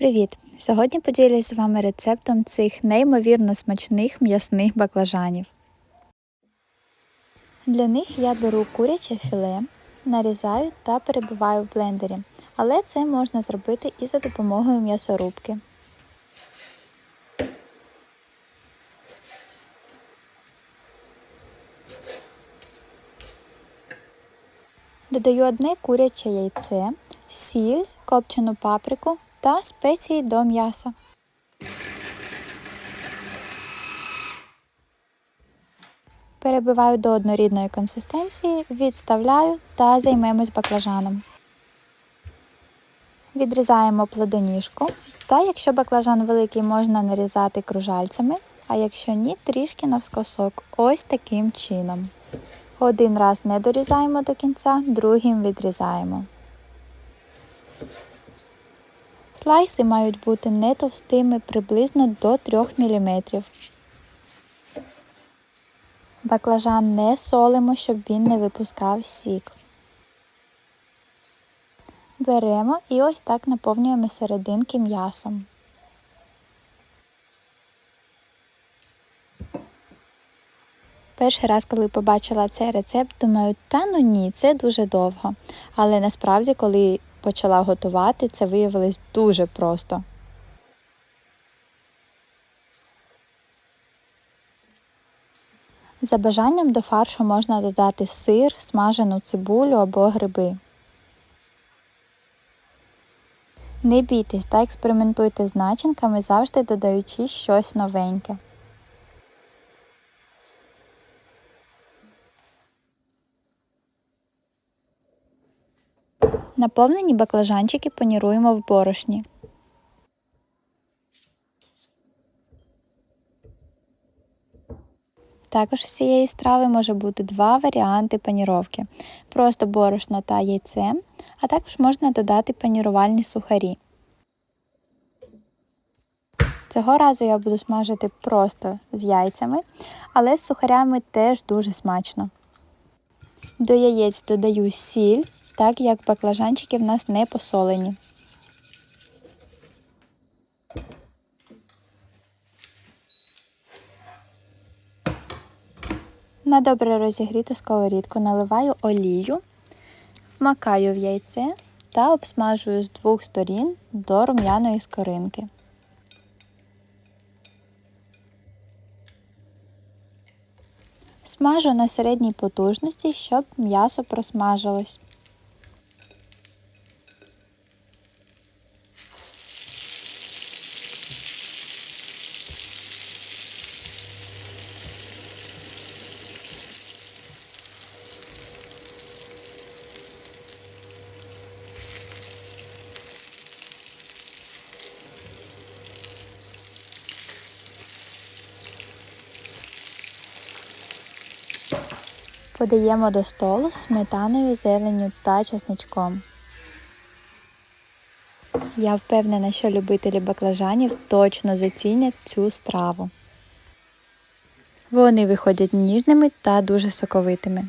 Привіт! Сьогодні поділюсь з вами рецептом цих неймовірно смачних м'ясних баклажанів. Для них я беру куряче філе, нарізаю та перебиваю в блендері, але це можна зробити і за допомогою м'ясорубки. Додаю одне куряче яйце, сіль, копчену паприку та спеції до м'яса. Перебиваю до однорідної консистенції, відставляю та займемось баклажаном. Відрізаємо плодоніжку, та якщо баклажан великий, можна нарізати кружальцями, а якщо ні, трішки навскосок. Ось таким чином. Один раз не дорізаємо до кінця, другим відрізаємо. Слайси мають бути не товстими приблизно до 3 мм. Баклажан не солимо, щоб він не випускав сік. Беремо і ось так наповнюємо серединки м'ясом. Перший раз, коли побачила цей рецепт, думаю, та ну ні, це дуже довго. Але насправді, коли почала готувати, це виявилось дуже просто. За бажанням до фаршу можна додати сир, смажену цибулю або гриби. Не бійтесь та експериментуйте з начинками, завжди додаючи щось новеньке. Наповнені баклажанчики паніруємо в борошні. Також з цієї страви може бути два варіанти паніровки. Просто борошно та яйце, а також можна додати панірувальні сухарі. Цього разу я буду смажити просто з яйцями, але з сухарями теж дуже смачно. До яєць додаю сіль, так як баклажанчики в нас не посолені. На добре розігріту сковорідку наливаю олію, вмакаю в яйце та обсмажую з двох сторін до рум'яної скоринки. Смажу на середній потужності, щоб м'ясо просмажилось. Подаємо до столу з сметаною, зеленню та чесничком. Я впевнена, що любителі баклажанів точно зацінять цю страву. Вони виходять ніжними та дуже соковитими.